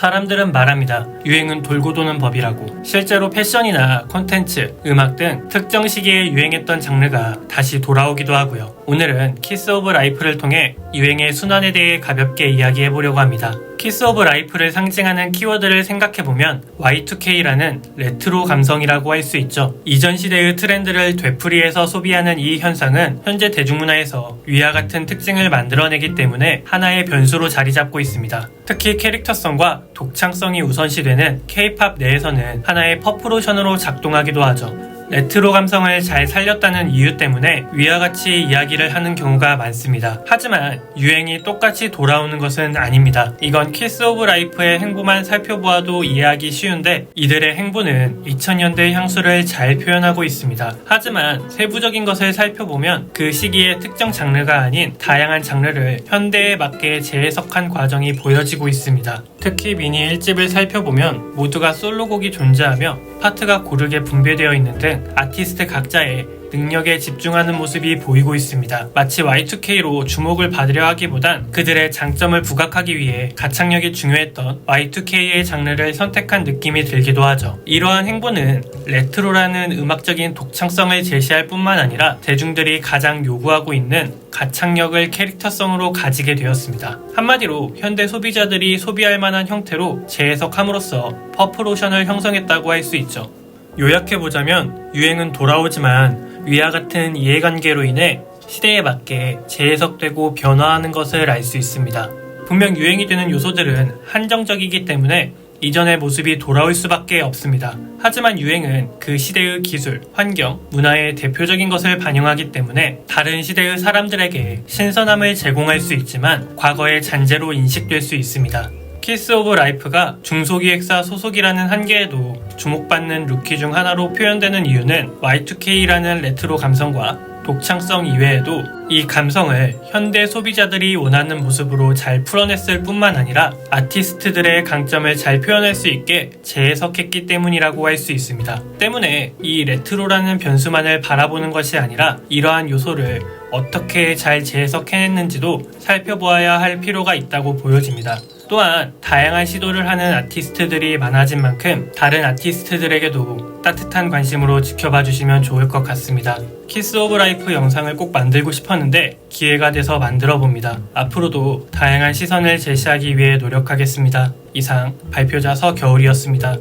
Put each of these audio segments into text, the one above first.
사람들은 말합니다. 유행은 돌고 도는 법이라고. 실제로 패션이나 콘텐츠, 음악 등 특정 시기에 유행했던 장르가 다시 돌아오기도 하고요. 오늘은 키스 오브 라이프를 통해 유행의 순환에 대해 가볍게 이야기해 보려고 합니다. 키스 오브 라이프를 상징하는 키워드를 생각해보면 Y2K라는 레트로 감성이라고 할 수 있죠. 이전 시대의 트렌드를 되풀이해서 소비하는 이 현상은 현재 대중문화에서 위와 같은 특징을 만들어내기 때문에 하나의 변수로 자리 잡고 있습니다. 특히 캐릭터성과 독창성이 우선시되는 K-팝 내에서는 하나의 퍼프로션으로 작동하기도 하죠. 레트로 감성을 잘 살렸다는 이유 때문에 위와 같이 이야기를 하는 경우가 많습니다. 하지만 유행이 똑같이 돌아오는 것은 아닙니다. 이건 키스 오브 라이프의 행보만 살펴보아도 이해하기 쉬운데 이들의 행보는 2000년대 향수를 잘 표현하고 있습니다. 하지만 세부적인 것을 살펴보면 그 시기의 특정 장르가 아닌 다양한 장르를 현대에 맞게 재해석한 과정이 보여지고 있습니다. 특히 미니 1집을 살펴보면 모두가 솔로곡이 존재하며 파트가 고르게 분배되어 있는 등 아티스트 각자의 능력에 집중하는 모습이 보이고 있습니다. 마치 Y2K로 주목을 받으려 하기보단 그들의 장점을 부각하기 위해 가창력이 중요했던 Y2K의 장르를 선택한 느낌이 들기도 하죠. 이러한 행보는 레트로라는 음악적인 독창성을 제시할 뿐만 아니라 대중들이 가장 요구하고 있는 가창력을 캐릭터성으로 가지게 되었습니다. 한마디로 현대 소비자들이 소비할 만한 형태로 재해석함으로써 퍼프로션을 형성했다고 할 수 있죠. 요약해보자면 유행은 돌아오지만 위와 같은 이해관계로 인해 시대에 맞게 재해석되고 변화하는 것을 알 수 있습니다. 분명 유행이 되는 요소들은 한정적이기 때문에 이전의 모습이 돌아올 수밖에 없습니다. 하지만 유행은 그 시대의 기술, 환경, 문화의 대표적인 것을 반영하기 때문에 다른 시대의 사람들에게 신선함을 제공할 수 있지만 과거의 잔재로 인식될 수 있습니다. 키스 오브 라이프가 중소기획사 소속이라는 한계에도 주목받는 루키 중 하나로 표현되는 이유는 Y2K라는 레트로 감성과 독창성 이외에도 이 감성을 현대 소비자들이 원하는 모습으로 잘 풀어냈을 뿐만 아니라 아티스트들의 강점을 잘 표현할 수 있게 재해석했기 때문이라고 할 수 있습니다. 때문에 이 레트로라는 변수만을 바라보는 것이 아니라 이러한 요소를 어떻게 잘 재해석해냈는지도 살펴보아야 할 필요가 있다고 보여집니다. 또한 다양한 시도를 하는 아티스트들이 많아진 만큼 다른 아티스트들에게도 따뜻한 관심으로 지켜봐 주시면 좋을 것 같습니다. 키스 오브 라이프 영상을 꼭 만들고 싶었는데 기회가 돼서 만들어 봅니다. 앞으로도 다양한 시선을 제시하기 위해 노력하겠습니다. 이상 발표자 서겨울이었습니다.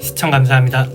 시청 감사합니다.